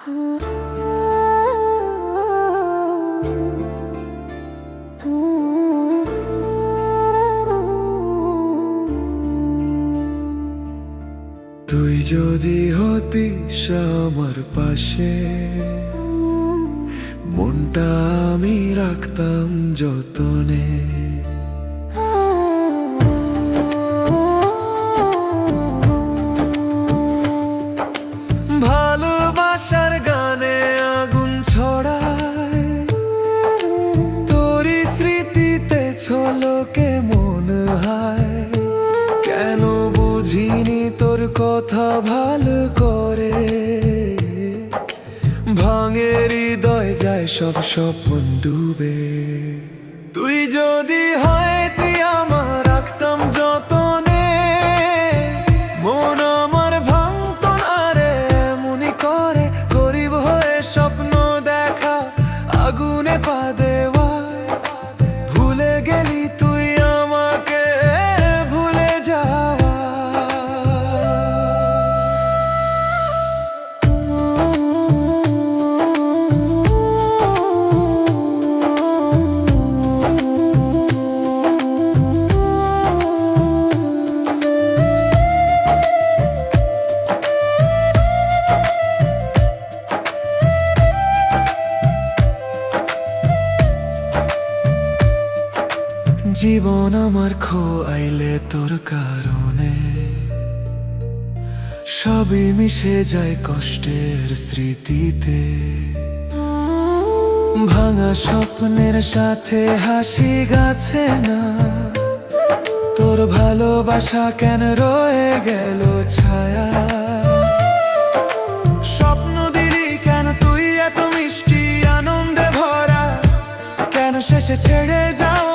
তুই যদি হতিস আমার পাশে মনটা আমি রাখতাম যতনে। কথা ভালো করে। ভাঙে হৃদয় যায় সব স্বপ্ন ডুবে। তুই যদি হয় তুই আমার রাখতাম না রে স্বপ্ন দেখা, আগুনে পা দেওয়া জীবন আমার আইলে তোর কারণে। সবই মিশে যায় কষ্টের স্মৃতিতে। ভাঙা স্বপ্নের সাথে হাসি গাছে না। তোর ভালোবাসা কেন রয়ে গেল ছায়া? স্বপ্ন দিলি কেন তুই এত মিষ্টি, আনন্দে ভরা? কেন শেষে ছেড়ে যাও